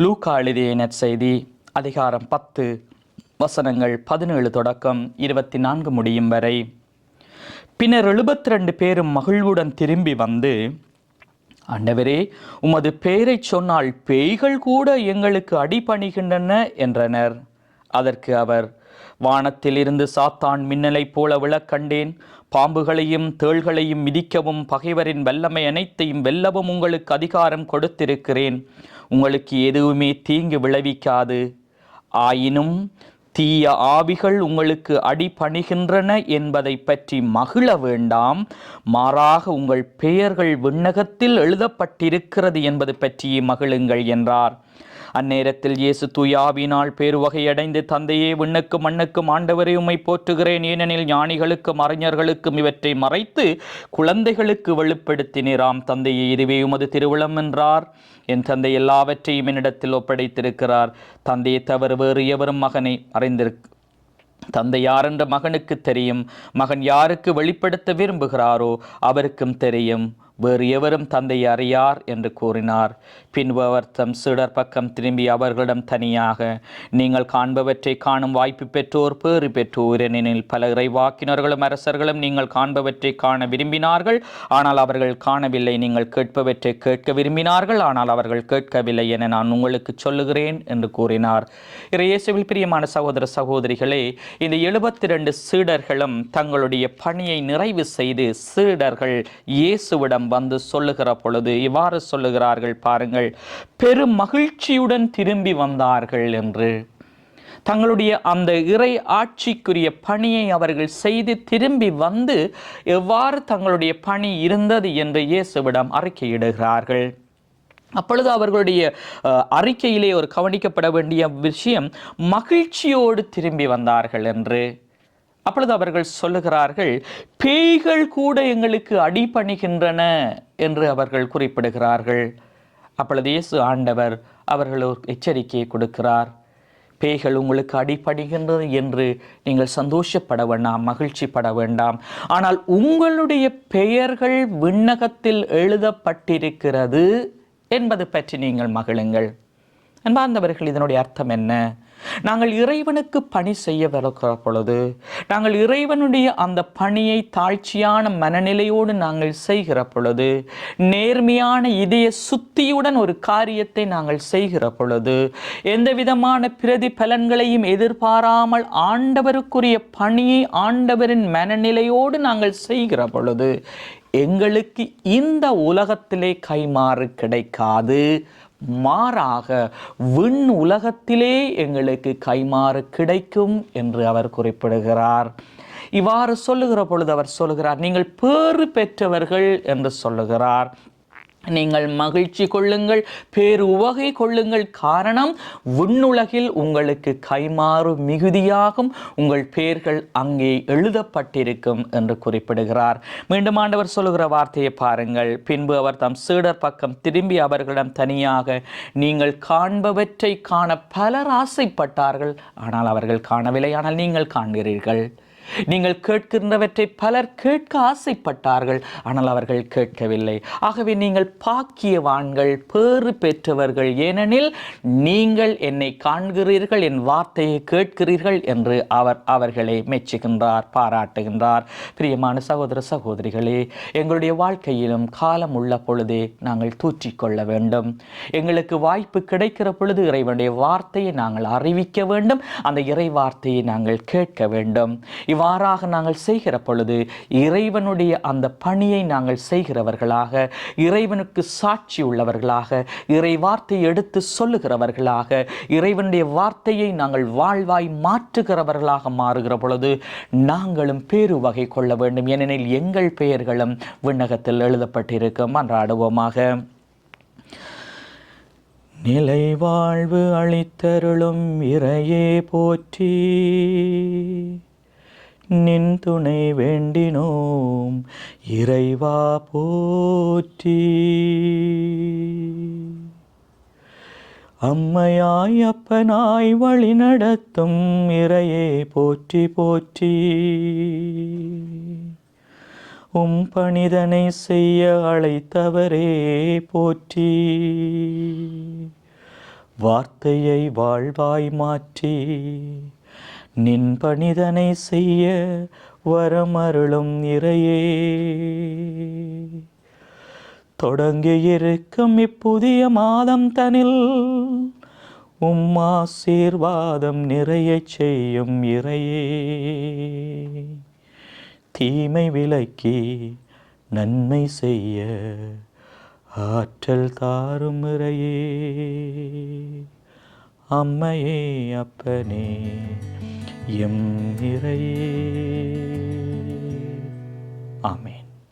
லூக்கா எழுதிய நற்செய்தி அதிகாரம் பத்து வசனங்கள் பதினேழு தொடக்கம் இருபத்தி நான்கு முடியும் வரை. பின்னர் எழுபத்தி ரெண்டு பேரும் மகிழ்வுடன் திரும்பி வந்து ஆண்டவரே உமது பெயரைச் சொன்னால் பேய்கள் கூட எங்களுக்கு அடிபணிகின்றன என்றனர். அதற்கு அவர் வானத்திலிருந்து சாத்தான் மின்னலைப் போல விளக்கண்டேன் பாம்புகளையும் தேள்களையும் மிதிக்கவும் பகைவரின் வல்லமை அனைத்தையும் வெல்லவும் உங்களுக்கு அதிகாரம் கொடுத்திருக்கிறேன். உங்களுக்கு எதுவுமே தீங்கு விளைவிக்காது. ஆயினும் தீய ஆவிகள் உங்களுக்கு அடிபணிகின்றன என்பதை பற்றி மகிழ வேண்டாம். மாறாக உங்கள் பெயர்கள் விண்ணகத்தில் எழுதப்பட்டிருக்கிறது என்பது பற்றியே மகிழுங்கள் என்றார். அந்நேரத்தில் இயேசு துயாவினால் பேருவகையடைந்து தந்தையே விண்ணுக்கும் மண்ணுக்கும் ஆண்டவரை உம்மை போற்றுகிறேன். ஏனெனில் ஞானிகளுக்கும் அறிஞர்களுக்கும் இவற்றை மறைத்து குழந்தைகளுக்கு வெளிப்படுத்தினீராம். தந்தையே இதுவே உமது திருவிழம் என்றார். என் தந்தை எல்லாவற்றையும் என்னிடத்தில் ஒப்படைத்திருக்கிறார். தந்தையை தவறு வேறு எவரும் மகனை அறிந்திருக் தந்தை யார் என்ற மகனுக்கு தெரியும். மகன் யாருக்கு வெளிப்படுத்த விரும்புகிறாரோ அவருக்கும் தெரியும். வேறு எவரும் தந்தை அறியார் என்று கூறினார். பின்பு அவர் தம் சீடர் பக்கம் திரும்பி அவர்களிடம் தனியாக நீங்கள் காண்பவற்றை காணும் வாய்ப்பு பெற்றோர் பேறு பெற்றோர் எனில் பல இறைவாக்கினர்களும் அரசர்களும் நீங்கள் காண்பவற்றை காண விரும்பினார்கள். ஆனால் அவர்கள் காணவில்லை நீங்கள் கேட்பவற்றை கேட்க விரும்பினார்கள். ஆனால் அவர்கள் கேட்கவில்லை என நான் உங்களுக்கு சொல்லுகிறேன் என்று கூறினார். இறையேசுவில் பிரியமான சகோதர சகோதரிகளே இந்த எழுபத்தி ரெண்டு சீடர்களும் தங்களுடைய பணியை நிறைவு செய்து சீடர்கள் இயேசுவிடம் வந்து சொல்லுகிற பொழுது இவ்வாறு சொல்லுகிறார்கள் பாருங்கள் பெரும் மகிழ்ச்சியுடன் திரும்பி வந்தார்கள் என்று. தங்களுடைய அந்த இறை ஆட்சிக்குரிய பணியை அவர்கள் செய்து திரும்பி வந்து எவ்வாறு தங்களுடைய பணி இருந்தது என்று இயேசுவிடம் அறிக்கையிடுகிறார்கள். அப்பொழுது அவர்களுடைய அறிக்கையிலே ஒரு கவனிக்கப்பட வேண்டிய விஷயம் மகிழ்ச்சியோடு திரும்பி வந்தார்கள் என்று. அப்பொழுது அவர்கள் சொல்லுகிறார்கள் பேய்கள் கூட எங்களுக்கு அடிபணிகின்றன என்று அவர்கள் குறிப்பிடுகிறார்கள். அப்பொழுது இயேசு ஆண்டவர் அவர்கள் ஒரு எச்சரிக்கையை கொடுக்கிறார். பேய்கள் உங்களுக்கு அடிபடுகின்றது என்று நீங்கள் சந்தோஷப்பட வேண்டாம் மகிழ்ச்சி பட வேண்டாம். ஆனால் உங்களுடைய பெயர்கள் விண்ணகத்தில் எழுதப்பட்டிருக்கிறது என்பது பற்றி நீங்கள் மகிழுங்கள். அன்பார்ந்தவர்கள் இதனுடைய அர்த்தம் என்ன? நாங்கள் இறைவனுக்கு பணி செய்ய வருகிற பொழுது நாங்கள் இறைவனுடைய அந்த பணியை தாழ்ச்சியான மனநிலையோடு நாங்கள் செய்கிற பொழுது நேர்மையான இதய சுத்தியுடன் ஒரு காரியத்தை நாங்கள் செய்கிற பொழுது எந்த விதமான பிரதிபலன்களையும் எதிர்பாராமல் ஆண்டவருக்குரிய பணியை ஆண்டவரின் மனநிலையோடு நாங்கள் செய்கிற பொழுது எங்களுக்கு இந்த உலகத்திலே கைமாறு கிடைக்காது. மாறாக விண் உலகத்திலே எங்களுக்கு கைமாறு கிடைக்கும் என்று அவர் குறிப்பிடுகிறார். இவ்வாறு சொல்லுகிற பொழுது அவர் சொல்லுகிறார் நீங்கள் பேறு பெற்றவர்கள் என்று சொல்லுகிறார். நீங்கள் மகிழ்ச்சி கொள்ளுங்கள் பேர் உவகை கொள்ளுங்கள். காரணம் விண்ணுலகில் உங்களுக்கு கைமாறு மிகுதியாகும். உங்கள் பெயர்கள் அங்கே எழுதப்பட்டிருக்கும் என்று குறிப்பிடுகிறார். மீண்டும் ஆண்டவர் சொல்லுகிற வார்த்தையை பாருங்கள். பின்பு அவர் தம் சீடர் பக்கம் திரும்பி அவர்களிடம் தனியாக நீங்கள் காண்பவற்றை காண பலர் ஆசைப்பட்டார்கள் ஆனால் அவர்கள் காணவில்லை. ஆனால் நீங்கள் காண்கிறீர்கள். நீங்கள் கேட்கின்றவற்றை பலர் கேட்க ஆசைப்பட்டார்கள் ஆனால் அவர்கள் கேட்கவில்லை. ஆகவே நீங்கள் பாக்கியவான்கள் பேறு பெற்றவர்கள். ஏனெனில் நீங்கள் என்னை காண்கிறீர்கள் என் வார்த்தையை கேட்கிறீர்கள் என்று அவர் அவர்களை மெச்சுகின்றார் பாராட்டுகின்றார். பிரியமான சகோதர சகோதரிகளே எங்களுடைய வாழ்க்கையிலும் காலம் உள்ள பொழுதே நாங்கள் தூற்றிக்கொள்ள வேண்டும். எங்களுக்கு வாய்ப்பு கிடைக்கிற பொழுது இறைவனுடைய வார்த்தையை நாங்கள் அறிவிக்க வேண்டும். அந்த இறை வார்த்தையை நாங்கள் கேட்க வேண்டும். இவ்வாறாக நாங்கள் செய்கிற பொழுது இறைவனுடைய அந்த பணியை நாங்கள் செய்கிறவர்களாக இறைவனுக்கு சாட்சி உள்ளவர்களாக இறை வார்த்தையை எடுத்து சொல்லுகிறவர்களாக இறைவனுடைய வார்த்தையை நாங்கள் வாழ்வாய் மாற்றுகிறவர்களாக மாறுகிற பொழுது நாங்களும் பேரு வகை கொள்ள வேண்டும். ஏனெனில் எங்கள் பெயர்களும் விண்ணகத்தில் எழுதப்பட்டிருக்கும். அன்றாடுவோமாக. நிலை வாழ்வு அளித்தருளும் இறையே போற்றி. நின் துணை வேண்டினோம். இறைவா போற்றி. அம்மையாய் அப்பனாய் வழி நடத்தும் இறையே போற்றி போற்றி. உம் பணிதனை செய்ய அழைத்தவரே போற்றி. வார்த்தையை வாழ்வாய் மாற்றி. நின் பணிதனை செய்ய வரமருளும் இறையே. தொடங்கியிருக்கும் இப்புதிய மாதம் தனில் உம் ஆசீர்வாதம் நிறையச் செய்யும் இறையே. தீமை விலக்கி நன்மை செய்ய ஆற்றல் தாரும் இறையே. அம்மையே அப்பனே எம் இறையே ஆமே